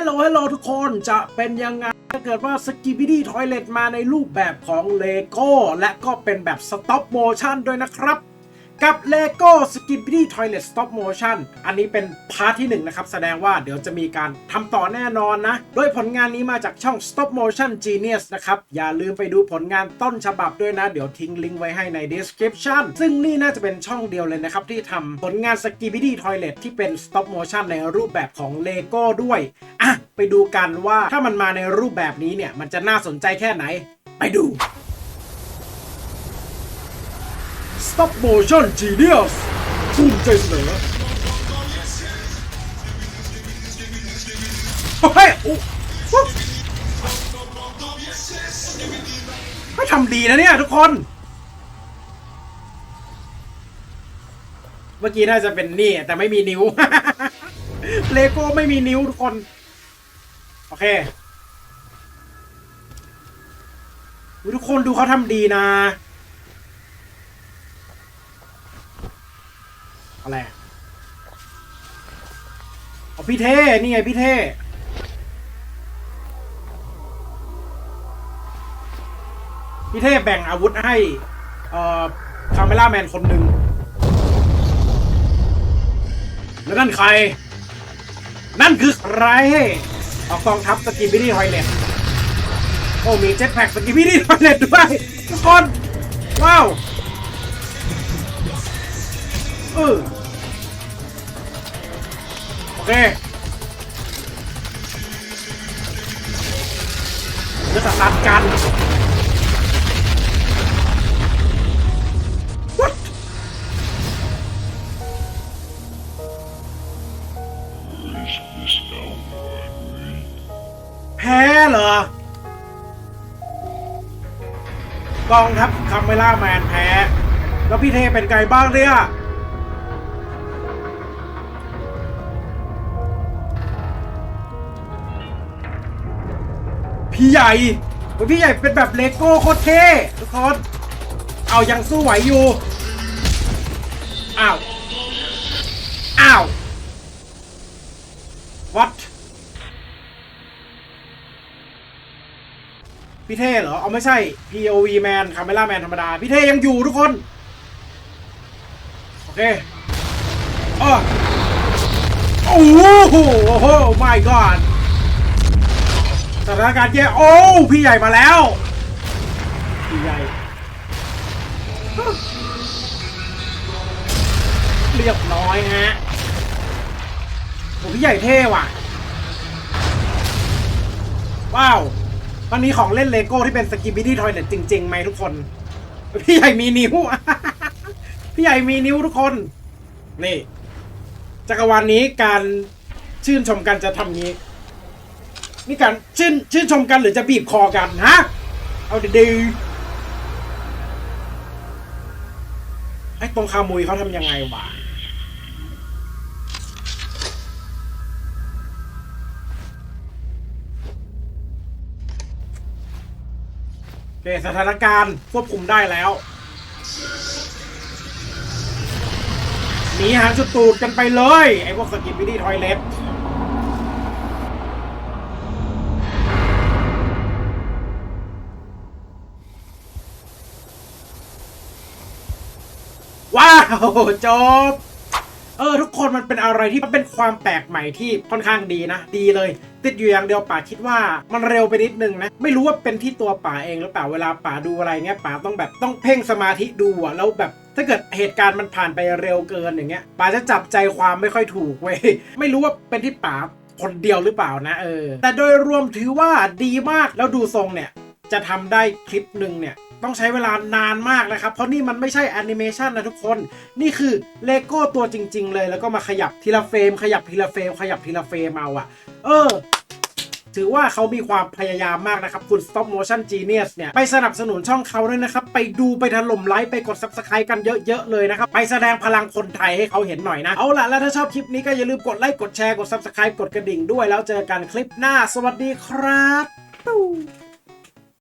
ลโหลฮัลโหลทุกคนจะเป็นยังไงถ้าเกิดว่าสกิบิดี้ทอยเลตมาในรูปแบบของเลโก้และก็เป็นแบบสต็อปโมชั่นด้วยนะครับ กับ LEGO s k i p p y Toilet Stop Motion อันนี้เป็นพาร์ทที่1นะครับ แสดงว่าเดี๋ยวจะมีการทำต่อแน่นอนนะ โดยผลงานนี้มาจากช่อง Stop Motion Genius นะครับ อย่าลืมไปดูผลงานต้นฉบับด้วยนะ เดี๋ยวทิ้งลิงก์ไว้ให้ใน description ซึ่งนี่น่าจะเป็นช่องเดียวเลยนะครับ ที่ทำผลงาน s k i p p y Toilet ที่เป็น Stop Motion ในรูปแบบของ LEGO ด้วยอะไปดูกันว่าถ้ามันมาในรูปแบบนี้เนี่ยมันจะน่าสนใจแค่ไหน ไปดู Stop Motion Genius ภูมิใจเสนอเฮ้ยอุ๊อุ๊ไม่ทำดีนะเนี่ยทุกคน เมื่อกี้น่าจะเป็นนี่แต่ไม่มีนิ้ว เลโก้ไม่มีนิ้วทุกคน โอเคทุกคนดูเขาทำดีนะ เอาพี่เท่นี่ไงพี่เท่พี่เท่แบ่งอาวุธให้เอ่อคาเมล่าแมนคนหนึ่งแล้วนั่นใคร นั่นคือใครเอากองทัพสกิบิดี้ทอยเล็ตโอ้มีเจ็ตแพ็กสกิบิดี้ทอยเล็ตด้วยทุกคน ว้าว เออ เคจะตัดกัน What? แพ้เหรอกองทัพคาเมล่าแมนแพ้ แล้วพี่เทเป็นไงบ้างเนี่ย พี่ใหญ่โอ้ยพี่ใหญ่เป็นแบบเลโก้โคตรเท่ทุกคนเอายังสู้ไหวอยู่ อ้าว อ้าว what พี่เท่เหรอ เอาไม่ใช่ POV man Camera man ธรรมดา พี่เท่ยังอยู่ทุกคน โอเคอ้อโอ้โห my god สถานการณ์แย่โอ้พี่ใหญ่มาแล้ว พี่ใหญ่ เรียบร้อยฮะโอ้พี่ใหญ่เท่ว่ะ ว้าวมันมีของเล่นเลโก้ที่เป็นสกิบิดี้ทอยเลตจริงๆไหมทุกคน พี่ใหญ่มีนิ้ว พี่ใหญ่มีนิ้วทุกคน นี่ จักรวาลนี้การชื่นชมกันจะทำงี้ นี่การชื่นชื่นชมกันหรือจะบีบคอกันฮะเอาดีๆไอ้ตรงคามุยเขาทำยังไงวะโอเคสถานการณ์ควบคุมได้แล้วหนีหางจุดตูดกันไปเลย ไอ้พวกสกิปปิดี้ทอยเล็ตาวจบเออทุกคนมันเป็นอะไรที่มันเป็นความแปลกใหม่ที่ค่อนข้างดีนะ ดีเลย ติดอยู่อย่างเดียวป่าคิดว่ามันเร็วไปนิดนึงนะ ไม่รู้ว่าเป็นที่ตัวป่าเองหรือเปล่าเวลาป่าดูอะไรเงี้ยป่าต้องแบบต้องเพ่งสมาธิดูอะแล้วแบบถ้าเกิดเหตุการณ์มันผ่านไปเร็วเกินอย่างเงี้ยป่าจะจับใจความไม่ค่อยถูกเว้ยไม่รู้ว่าเป็นที่ป่าคนเดียวหรือเปล่านะเออแต่โดยรวมถือว่าดีมากแล้วดูทรงเนี่ยจะทำได้คลิปหนึ่งเนี่ย ต้องใช้เวลานานมากนะครับ เพราะนี่มันไม่ใช่แอนิเมชันนะทุกคน นี่คือเลโก้ตัวจริง ๆ เลย แล้วก็มาขยับทีละเฟรม ขยับทีละเฟรม ขยับทีละเฟรมเอาอะเออถือว่าเขามีความพยายามมากนะครับ คุณ Stop Motion Genius เนี่ย ไปสนับสนุนช่องเขาด้วยนะครับ ไปดูไปถล่มไลค์ไปกด Subscribe กันเยอะๆเลยนะครับ ไปแสดงพลังคนไทยให้เขาเห็นหน่อยนะ เอาล่ะ แล้วถ้าชอบคลิปนี้ก็อย่าลืมกดไลค์กดแชร์กด Subscribe กดกระดิ่งด้วยแล้วเจอกันคลิปหน้า สวัสดีครับ